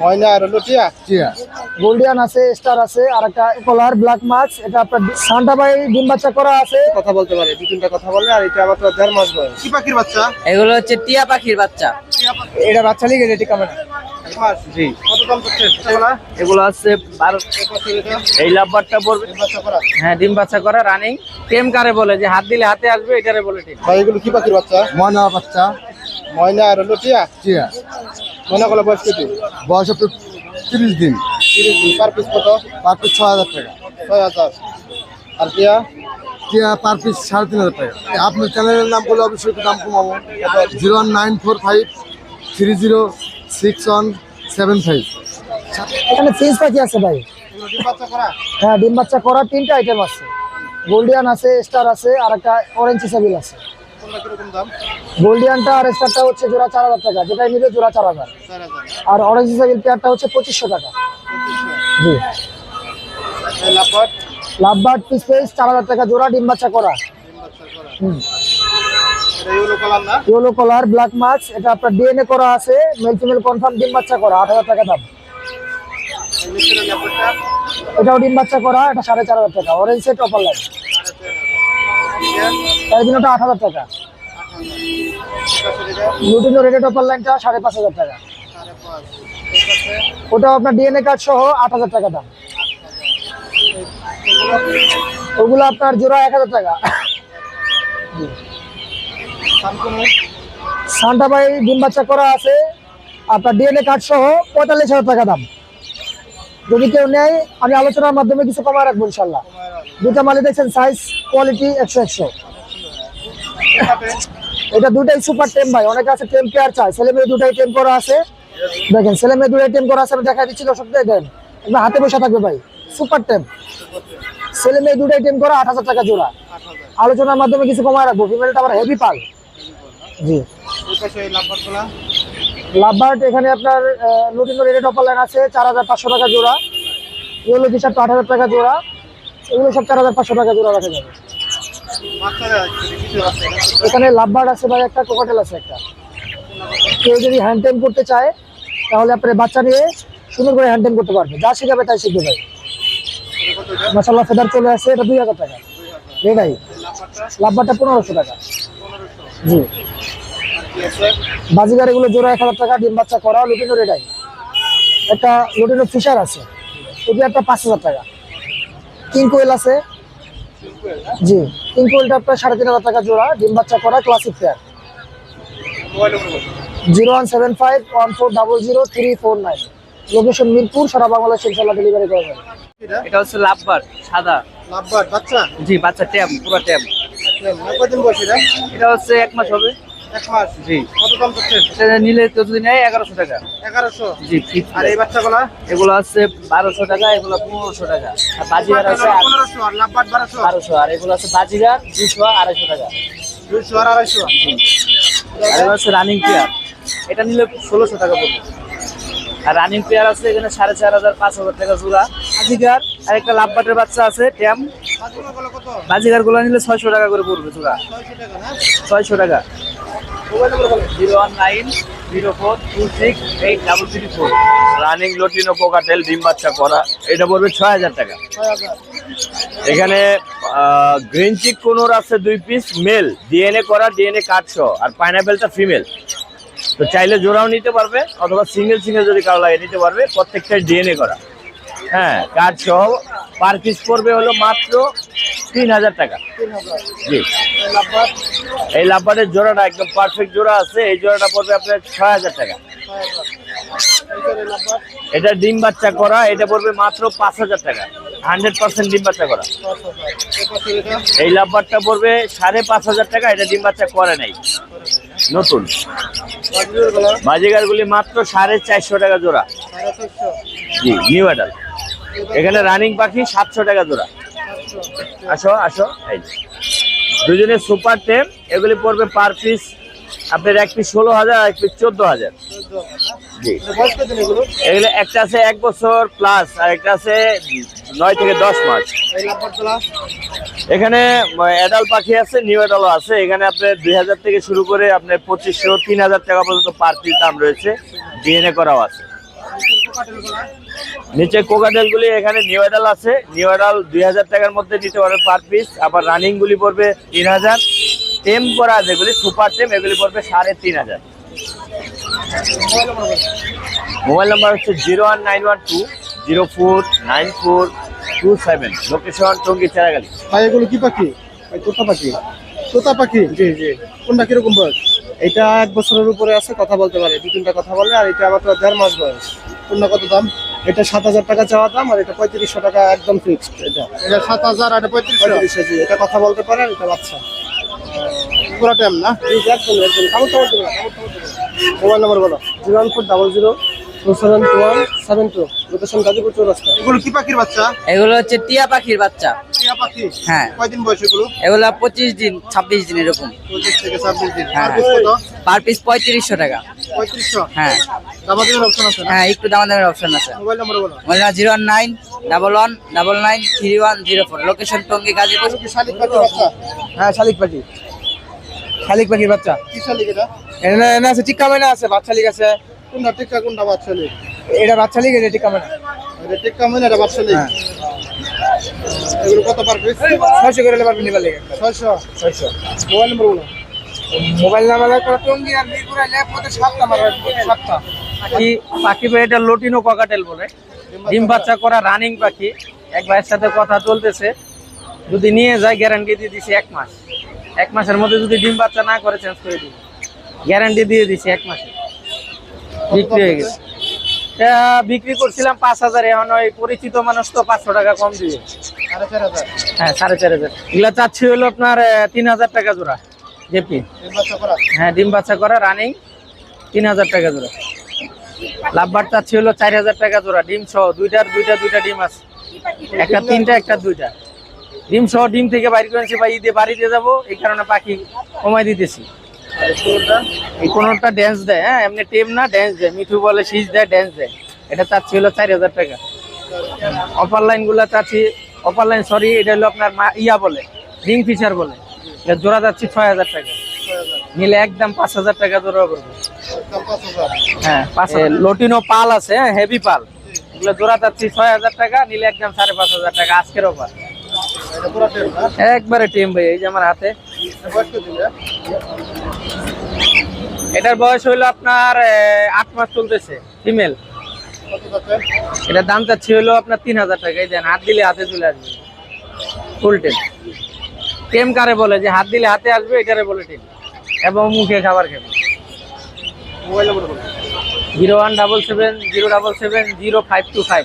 ময়না আর হলো টিয়া। টিয়া। গোল্ডিয়ান আছে স্টার আছে আর একটা কলার ব্ল্যাক মাছ এটা আপনার সান্টা বাই ডিম বাচ্চা করা আছে। কথা বলতে পারে দু তিনটা কথা বলে আর এটা মাত্র দেড় মাস বয়স। কি পাখির বাচ্চা? এগুলো হচ্ছে টিয়া পাখির বাচ্চা। এটা বাচ্চা লিগে রেডি কামেনা জি। কত দাম এগুলো? আছে বারো এই পাখির এটা এই লাভবারটা পড়বে। এই বাচ্চা করা? হ্যাঁ ডিম বাচ্চা করা রানিং টেম কারে বলে যে হাত দিলে হাতে আসবে এটারে বলে টেম। ভাই এগুলো কি পাখির বাচ্চা? ময়না বাচ্চা। ময়না আর হলো টিয়া। টিয়া। ময়না গুলো বয়স কেটে বয়স তিরিশ দিন। তিরিশ দিন। পার পিস কত? পার পিস ছয় হাজার টাকা। ছয় হাজার। আর টিয়া? টিয়া পার পিস সাড়ে তিন হাজার টাকা। আপনার চ্যানেলের নাম বলে অবশ্যই একটু দাম কমাবো। Zero one nine four five three zero six one seven five. এখানে ফিস পাখি আছে ভাই। ডিম বাচ্চা করা? হ্যাঁ ডিম বাচ্চা করা তিনটা আইটেম আছে। গোল্ডিয়ান আছে স্টার আছে আর একটা অরেঞ্জ হিসাবিল আছে। গোল্ডিয়ানটা আর স্টারটা হচ্ছে জোড়া চার হাজার টাকা। যেটাই নিবে জোড়া চার হাজার। আর অরেঞ্জ পেয়ারটা হচ্ছে পঁচিশশো টাকা। জি। লাভবার্ড? পিস পেস চার হাজার টাকা জোড়া ডিম বাচ্চা করা। ইয়েলো কলার ব্ল্যাক মাছ এটা আপনার ডিএনএ করা আছে। মেল ফিমেল কনফার্ম ডিম বাচ্চা করা আট হাজার টাকা দাম। এটাও ডিম বাচ্চা করা এটা সাড়ে চার হাজার টাকা। অরেঞ্জ সেট অপার লাইন আট হাজার টাকা। লাইনটা সাড়ে পাঁচ হাজার টাকা। ওটা আপনার ডিএনএ কার্ড সহ আট হাজার টাকা দাম। ওগুলো আপনার জোড়া এক হাজার টাকা। সান্টা বাই ডিম বাচ্চা করা আছে। আপনার ডিএনএ কার্ড সহ পঁয়তাল্লিশ হাজার টাকা দাম। যদি কেউ নেয়, আমি আলোচনার মাধ্যমে কিছু কমায় রাখব ইনশাল্লাহ। দুটা মালি দেখছেন সাইজ কোয়ালিটি একশো একশো। এটা দুটাই সুপার টেম ভাই, অনেকে আছে টেম পেয়ার চায়, ছেলে মেয়ে দুটাই টেম করা আছে। দেখেন, ছেলে মেয়ে দুটাই টেম করা আছে, আমি দেখা দিচ্ছি দর্শক, দেখেন হাতে বসে থাকবে ভাই সুপার টেম ছেলে মেয়ে দুটাই টেম করা, আট হাজার টাকা জোড়া। আলোচনার মাধ্যমে কিছু কমায় রাখব ফিমেলটা আবার হেভি পাল। জি। লাভবার্ড এখানে আপনার লুটিনো রেডেড অপার লাইন আছে, চার হাজার পাঁচশো টাকা জোড়া। ইয়েলো টি শার্ট আট হাজার টাকা জোড়া। এগুলো সব চার হাজার পাঁচশো টাকা জোড়া রাখা যাবে। এখানে লাভবার্ড আছে বা একটা, কোকাটেল আছে একটা। কেউ যদি হ্যান্ড করতে চায়, তাহলে আপনার বাচ্চা নিয়ে সুন্দর করে হ্যান্ড করতে পারবে। যা শিখাবে তাই শিখবে ভাই। মাসাল্লাহ ফেদার চলে আসে, এটা দুই হাজার টাকা। এটাই লাভবারটা পনেরোশো টাকা। জি। বাজিগার এগুলো জোড়া এক হাজার টাকা, ডিম বাচ্চা করা লুটিনো রেডাই। একটা লুটিনো ফিশার আছে। এটি একটা পাঁচ হাজার টাকা। কিং কোয়েল আছে। জি কিং কোয়েলটা আপনার সাড়ে তিন হাজার টাকা জোড়া ডিম বাচ্চা করা classic pair zero one seven five one four double zero three four nine. Location Mirpur সারা বাংলাদেশ ইনশাল্লাহ ডেলিভারি করা যাবে। এটা এটা হচ্ছে লাভবার সাদা। লাভবাট বাচ্চা? জি বাচ্চা ট্যাম পুরো ট্যাম। এটা হচ্ছে এক মাস হবে। এক মাস? জি। কত দাম করছেন এটা নিলে তো যদি নেয় এগারোশো টাকা। এগারোশো? জি আর এই। বাচ্চাগুলা? এগুলো আছে বারোশো টাকা এগুলো পনেরোশো টাকা। আর বাজিগার আছে পনেরোশো আর লাভবাট বারোশো? বারোশো আর এগুলো আছে বাজিগার দুশো আড়াইশো টাকা। আর আড়াইশো? আর এগুলো রানিং পেয়ার এটা নিলে ষোলোশো টাকা পড়বে। আর রানিং পেয়ার আছে এখানে সাড়ে চার হাজার পাঁচ হাজার টাকা জোড়া। বাজিগার আর একটা লাভবাটের বাচ্চা আছে ট্যাম। বাজিগারগুলো নিলে ছয়শো টাকা করে পড়বে জোড়া। ছয়শো টাকা। Zero one nine zero four two six eight double three four. Running lutino cockatiel ডিম বাচ্চা করা এটা পড়বে ছয় হাজার টাকা। এখানে গ্রিন চিক কোনোর আছে দুই পিস মেল ডিএনএ করা ডিএনএ কাটসহ আর পাইনাপেলটা ফিমেল তো চাইলে জোড়াও নিতে পারবে অথবা সিঙ্গেল সিঙ্গেল যদি কারও লাগে নিতে পারবে প্রত্যেকটাই ডিএনএ করা। হ্যাঁ সহ পার পিস পড়বে হলো মাত্র তিন হাজার টাকা। জি। এই লাভবারের জোড়াটা একদম পারফেক্ট জোড়া আছে, এই জোড়াটা পড়বে আপনার ছয় হাজার টাকা। এটা ডিম বাচ্চা করা, এটা পড়বে মাত্র পাঁচ হাজার টাকা। হান্ড্রেড পার্সেন্ট ডিম বাচ্চা করা। এই লাভবারটা পড়বে সাড়ে পাঁচ হাজার টাকা, এটা ডিম বাচ্চা করে নাই। নতুন। বাজিগারগুলি মাত্র সাড়ে চারশো টাকা জোড়া। জি নিউ অ্যাডাল এখানে রানিং পাখি সাতশো টাকা জোড়া। আসো আসো, এই যে। দুজনে সুপার টেম এগুলি পড়বে পার পিস আপনার এক পিস ষোলো হাজার, এক পিস চোদ্দ হাজার। জি। এগুলো একটা আছে এক বছর প্লাস আর একটা আছে নয় থেকে দশ মাস। এখানে অ্যাডাল পাখি আছে নিউ অ্যাডালও আছে। এখানে আপনার দুই হাজার থেকে শুরু করে আপনার পঁচিশশো, তিন হাজার টাকা পর্যন্ত পার পিস দাম রয়েছে। ডিএনএ করাও আছে। নিচে কোকাটেল গুলি এখানে নিউ অ্যাডাল আছে। নিউ অ্যাডাল দুই হাজার টাকার মধ্যে নিতে পারবে পার পিস আবার রানিং গুলি পড়বে তিন হাজার। টেম করা যেগুলি সুপার টেম এগুলি পড়বে সাড়ে তিন হাজার। মোবাইল নাম্বার হচ্ছে zero one nine one two zero four nine four two seven. Location Tongi Cheragali. ভাই এগুলো কি পাখি? ভাই তোতা পাখি। তোতা পাখি? জি জি। কোনটা কীরকম বয়স? এটা এক বছরের উপরে আছে কথা বলতে পারে। দু তিনটা কথা বলে আর এটা মাত্র দেড় মাস বয়স। কোনটা কত দাম? এটা সাত হাজার টাকা চাওয়া দাম আর এটা পঁয়ত্রিশশো টাকা একদম ফিক্সড এটা। এটা সাত হাজার আর এটা পঁয়ত্রিশশো? জি। এটা কথা বলতে পারে এটা বাচ্চা। পুরো টাইম না? একদম একদম। কামড় টামড় কামড় টামড় দেবে না। মোবাইল নম্বর বলো। Zero one four double zero. Two seven two one seven two location Gazipur Chowrasta এগুলো কি পাখির বাচ্চা? এগুলো হচ্ছে টিয়া পাখির বাচ্চা। টিয়া পাখি? হ্যাঁ। কয়দিন বয়স এগুলো? এগুলো পঁচিশ দিন ছাব্বিশ দিন এরকম। পঁচিশ থেকে ছাব্বিশ দিন। হ্যাঁ। পার পিস পঁয়ত্রিশশো টাকা। পঁয়ত্রিশশো? হ্যাঁ। অপশন আছে হ্যাঁ একটু দামা দামের অপশন আছে। মোবাইল নাম্বার বলো। Mobile zero one nine double one double nine three one zero four location Tongi Gazipur শালিক পাখির বাচ্চা? হ্যাঁ শালিক পাখি। শালিক পাখির বাচ্চা। কি শালিক এটা? এখানে এখানে আছে টিক্কা মাইনা আছে বাচ্চা লিগ আছে। কোনটা টিক্কা কোনটা বাচ্চা লিগ? এটা বাচ্চা লিগ এটা টিক্কা মাইনা। এটা টিক্কা মানে এটা বাচ্চা লিগ? এগুলো কত পার পিস? ছয়শো করে পারবেন নিবার লেগে। ছয়শো? ছয়শো। মোবাইল নাম্বার বলো। মোবাইল নাম্বার একটা টঙ্গি আর মিরপুর আইলে প্রতি সাতটা মারবেন সাতটা। পাখি পাখি এটা লটিনো ককাটেল বলে। ডিম বাচ্চা করা রানিং পাখি। এক ভাইয়ের সাথে কথা চলতেছে। যদি নিয়ে যায় গ্যারান্টি দিয়ে দিছি এক মাস। এক মাসের মধ্যে যদি ডিম বাচ্চা না করে চেঞ্জ করে দিই গ্যারান্টি দিয়ে দিছি এক মাসে। বিক্রি হয়ে গেছে। বিক্রি করছিলাম পাঁচ হাজার এখন ওই পরিচিত মানুষ তো পাঁচশো টাকা কম হাজার। হ্যাঁ সাড়ে চার হাজার। এগুলা চাচ্ছি হলো আপনার তিন হাজার টাকা জোড়া জেপি। ডিম হ্যাঁ ডিম বাচ্চা করা রানিং তিন হাজার টাকা জোড়া। লাভবার চাচ্ছি হলো চার হাজার টাকা জোড়া ডিম সহ দুইটার দুইটা দুইটা ডিম আছে। একটা তিনটা একটা দুইটা। ডিম সহ ডিম থেকে বাইর করেছি বা ঈদে বাড়িতে যাব এই কারণে পাখি কমাই দিতেছি। এই কোনোটা ড্যান্স দেয় হ্যাঁ? এমনি টেম না ড্যান্স দেয়। মিঠু বলে শীষ দেয় ড্যান্স দেয়। এটা চাচ্ছি হলো চার হাজার টাকা। অপার লাইনগুলা চাচ্ছি অপার লাইন সরি এটা হলো আপনার ইয়া বলে রিং ফিচার বলে। এটা জোড়া যাচ্ছি ছয় হাজার টাকা। নিলে একদম পাঁচ হাজার টাকা জোড়া করবে। হ্যাঁ লটিনো পাল আছে হ্যাঁ হেভি পাল। এগুলো জোড়া যাচ্ছি ছয় হাজার টাকা নিলে একদম সাড়ে পাঁচ হাজার টাকা আজকের অফার একবারে টিম ভাই এই যে আমার হাতে। এটার বয়স হইল আপনার আট মাস চলতেছে ফিমেল এটার দাম চাচ্ছি হলো আপনার তিন হাজার টাকা এই দেন হাত দিলে হাতে চলে আসবে। ফুল টেম টেম কারে বলে যে হাত দিলে হাতে আসবে এটারে বলে টেম। এবং মুখে খাবার খাবে mobile number zero one double seven zero double seven zero five two five.